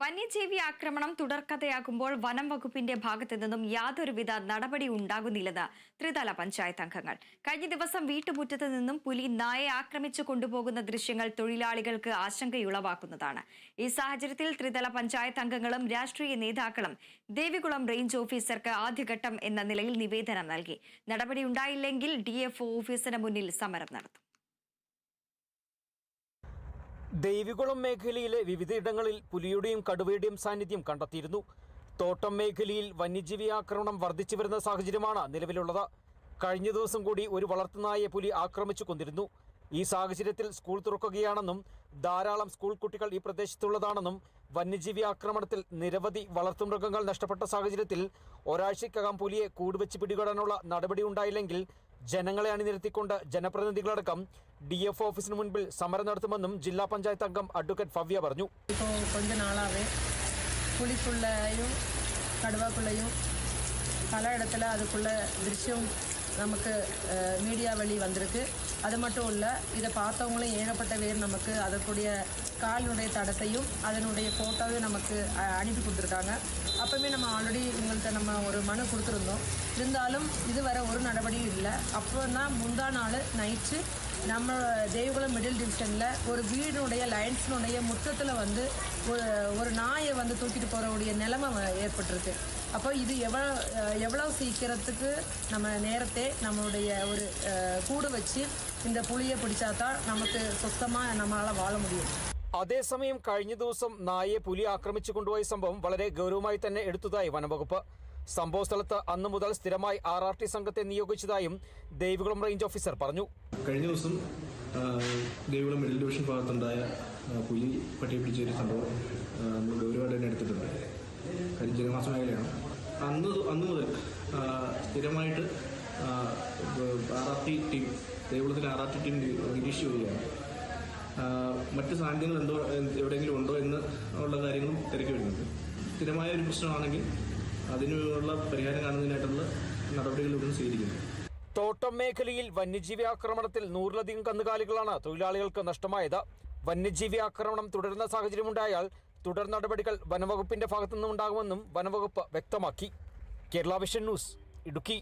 വന്യജീവി ആക്രമണം തുടർക്കഥയാകുമ്പോൾ വനം വകുപ്പിന്റെ ഭാഗത്തു നിന്നും യാതൊരുവിധ നടപടി ഉണ്ടാകുന്നില്ലെന്ന് ത്രിതല പഞ്ചായത്ത് അംഗങ്ങൾ. കഴിഞ്ഞ ദിവസം വീട്ടുമുറ്റത്ത് നിന്നും പുലി നായെ ആക്രമിച്ചു കൊണ്ടുപോകുന്ന ദൃശ്യങ്ങൾ തൊഴിലാളികൾക്ക് ആശങ്കയുളവാക്കുന്നതാണ്. ഈ സാഹചര്യത്തിൽ ത്രിതല പഞ്ചായത്ത് അംഗങ്ങളും രാഷ്ട്രീയ നേതാക്കളും ദേവികുളം റേഞ്ച് ഓഫീസർക്ക് ആദ്യഘട്ടം എന്ന നിലയിൽ നിവേദനം നൽകി. നടപടി ഉണ്ടായില്ലെങ്കിൽ ഡിഎഫ്ഒ ഓഫീസിന് മുന്നിൽ സമരം നടത്തും. ദേവികുളം മേഖലയിലെ വിവിധയിടങ്ങളിൽ പുലിയുടെയും കടുവയുടെയും സാന്നിധ്യം കണ്ടെത്തിയിരുന്നു. തോട്ടം മേഖലയിൽ വന്യജീവി ആക്രമണം വർദ്ധിച്ചു വരുന്ന സാഹചര്യമാണ് നിലവിലുള്ളത്. കഴിഞ്ഞ ദിവസം കൂടി ഒരു വളർത്തുനായെ പുലി ആക്രമിച്ചു കൊണ്ടിരുന്നു ഈ സാഹചര്യത്തിൽ സ്കൂൾ തുറക്കുകയാണെന്നും ധാരാളം സ്കൂൾ കുട്ടികൾ ഈ പ്രദേശത്തുള്ളതാണെന്നും വന്യജീവി ആക്രമണത്തിൽ നിരവധി വളർത്തുമൃഗങ്ങൾ നഷ്ടപ്പെട്ട സാഹചര്യത്തിൽ ഒരാഴ്ചയ്ക്കകം പുലിയെ കൂടുവെച്ച് പിടികൂടാനുള്ള നടപടി ഉണ്ടായില്ലെങ്കിൽ ജനങ്ങളെ അണിനിരത്തിക്കൊണ്ട് ജനപ്രതിനിധികളടക്കം ഡി എഫ് ഓഫീസിന് മുൻപിൽ സമരം നടത്തുമെന്നും ജില്ലാ പഞ്ചായത്ത് അംഗം അഡ്വക്കേറ്റ് ഭവ്യ പറഞ്ഞു இப்போ கொஞ்ச நாளாகவே புலிக்குள்ளையும் கடுவாக்குள்ளையும் பல இடத்துல அதுக்குள்ள திருஷ்யம் நமக்கு அஹ், மீடியா வழி வந்திருக்கு அது மட்டும் இல்லை இதை பார்த்தவங்களும் ஏகப்பட்ட பேர் நமக்கு அதற்குடைய காலினுடைய தடத்தையும் அதனுடைய ஃபோட்டோவையும் நமக்கு அனுப்பி கொடுத்துருக்காங்க. அப்போவுமே நம்ம ஆல்ரெடி இவங்கள்ட்ட நம்ம ஒரு மனு கொடுத்துருந்தோம். இருந்தாலும் இதுவரை ஒரு நடவடியும் இல்லை. அப்போ தான் முந்தா நாள் நைட்டு நம்ம தேவகுளம் மிடில் டிவிஷனில் ஒரு வீடுடைய லைன்ஸினுடைய முற்றத்தில் வந்து ஒரு ஒரு நாயை வந்து தூக்கிட்டு போகிறவுடைய நிலைமை ஏற்பட்டிருக்கு. அப்போ இது எவ்வளோ எவ்வளோ சீக்கிரத்துக்கு நம்ம நேரத்தை நம்மளுடைய ஒரு கூடு வச்சு இந்த புளியை பிடிச்சா தான் நமக்கு சுத்தமாக நம்மளால் வாழ முடியும் അതേസമയം കഴിഞ്ഞ ദിവസം നായയെ പുലി ആക്രമിച്ചു കൊണ്ടുപോയ സംഭവം വളരെ ഗൗരവമായി തന്നെ എടുത്തതായി വനംവകുപ്പ് സംഭവ സ്ഥലത്ത് അന്നു മുതൽ സ്ഥിരമായി ആർ ആർ ടി സംഘത്തെ നിയോഗിച്ചതായും ദേവികുളം റേഞ്ച് ഓഫീസർ പറഞ്ഞു കഴിഞ്ഞ ദിവസം ആ, ദേവികുളം മിഡിൽ ഡിവിഷൻ ഭാഗത്തുണ്ടായ ആ, പുലി പട്ടിയെ പിടിച്ച ഒരു സംഭവം ആ, നമ്മൾ ഗൗരവമായിട്ട് തന്നെ എടുത്തിട്ടുണ്ട് കാര്യം ജനവാസ മേഖലയാണ് അന്ന് അന്ന് മുതൽ ആ, സ്ഥിരമായിട്ട് ആർ ടി ദേവികുളത്തിലെ ആർ ടി നിരീക്ഷിച്ചു ആ, മറ്റ് സാന്നിധ്യങ്ങൾ എന്തോ എവിടെയെങ്കിലും ഉണ്ടോ എന്ന് ഉള്ള കാര്യങ്ങളും തിരക്കി വരുന്നുണ്ട്. സ്ഥിരമായ ഒരു പ്രശ്നമാണെങ്കിൽ അതിനുള്ള പരിഹാരം കാണുന്നതിനായിട്ടുള്ള നടപടികൾ ഇവിടുന്ന് സ്വീകരിക്കുന്നു. തോട്ടം മേഖലയിൽ വന്യജീവി ആക്രമണത്തിൽ നൂറിലധികം കന്നുകാലികളാണ് തൊഴിലാളികൾക്ക് നഷ്ടമായത്. വന്യജീവി ആക്രമണം തുടരുന്ന സാഹചര്യമുണ്ടായാൽ തുടർ നടപടികൾ വനംവകുപ്പിന്റെ ഭാഗത്തുനിന്നും ഉണ്ടാകുമെന്നും വനവകുപ്പ് വ്യക്തമാക്കി. Kerala vision news Idukki.